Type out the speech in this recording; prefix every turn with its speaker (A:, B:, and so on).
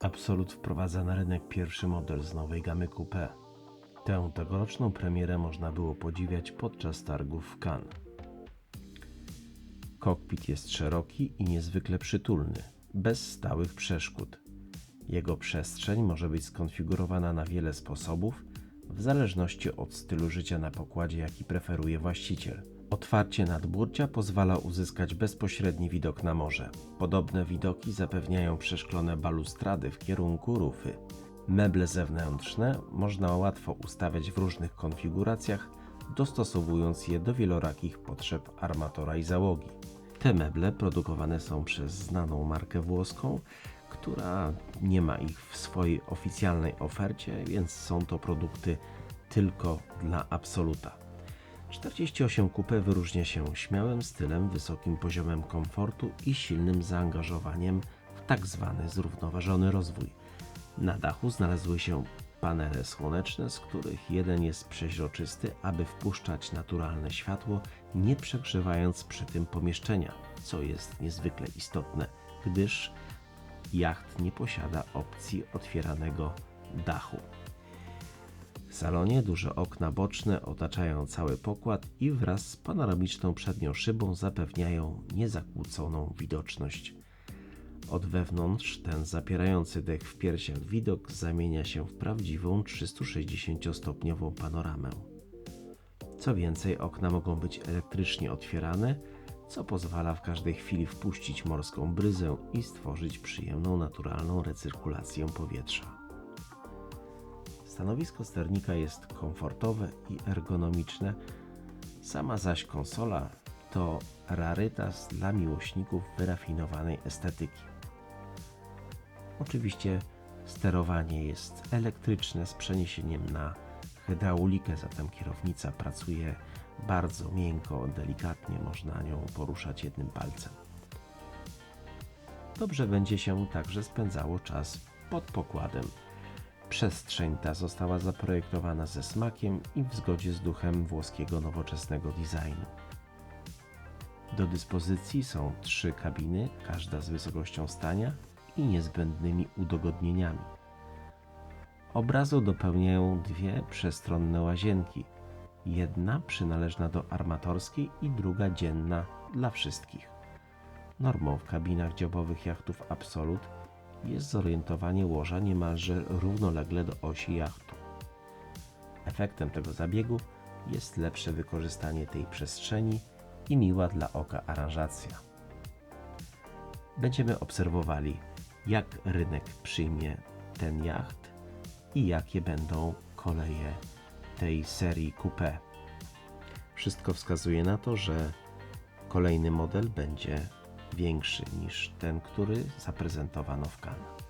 A: Absolut wprowadza na rynek pierwszy model z nowej gamy Coupe. Tę tegoroczną premierę można było podziwiać podczas targów w Cannes. Kokpit jest szeroki i niezwykle przytulny, bez stałych przeszkód. Jego przestrzeń może być skonfigurowana na wiele sposobów, w zależności od stylu życia na pokładzie, jaki preferuje właściciel. Otwarcie nadburcia pozwala uzyskać bezpośredni widok na morze. Podobne widoki zapewniają przeszklone balustrady w kierunku rufy. Meble zewnętrzne można łatwo ustawiać w różnych konfiguracjach, dostosowując je do wielorakich potrzeb armatora i załogi. Te meble produkowane są przez znaną markę włoską, która nie ma ich w swojej oficjalnej ofercie, więc są to produkty tylko dla Absoluta. 48 Coupe wyróżnia się śmiałym stylem, wysokim poziomem komfortu i silnym zaangażowaniem w tak zwany zrównoważony rozwój. Na dachu znalazły się panele słoneczne, z których jeden jest przeźroczysty, aby wpuszczać naturalne światło, nie przegrzewając przy tym pomieszczenia, co jest niezwykle istotne, gdyż jacht nie posiada opcji otwieranego dachu. W salonie duże okna boczne otaczają cały pokład i wraz z panoramiczną przednią szybą zapewniają niezakłóconą widoczność. Od wewnątrz ten zapierający dech w piersiach widok zamienia się w prawdziwą 360-stopniową panoramę. Co więcej, okna mogą być elektrycznie otwierane, co pozwala w każdej chwili wpuścić morską bryzę i stworzyć przyjemną, naturalną recyrkulację powietrza. Stanowisko sternika jest komfortowe i ergonomiczne, sama zaś konsola to rarytas dla miłośników wyrafinowanej estetyki. Oczywiście sterowanie jest elektryczne z przeniesieniem na hydraulikę, zatem kierownica pracuje bardzo miękko, delikatnie, można nią poruszać jednym palcem. Dobrze będzie się także spędzało czas pod pokładem. Przestrzeń ta została zaprojektowana ze smakiem i w zgodzie z duchem włoskiego nowoczesnego designu. Do dyspozycji są trzy kabiny, każda z wysokością stania i niezbędnymi udogodnieniami. Obrazu dopełniają dwie przestronne łazienki, jedna przynależna do armatorskiej i druga dzienna dla wszystkich. Normą w kabinach dziobowych jachtów Absolut jest zorientowanie łoża niemalże równolegle do osi jachtu. Efektem tego zabiegu jest lepsze wykorzystanie tej przestrzeni i miła dla oka aranżacja. Będziemy obserwowali, jak rynek przyjmie ten jacht i jakie będą koleje tej serii Coupe. Wszystko wskazuje na to, że kolejny model będzie większy niż ten, który zaprezentowano w Cannes.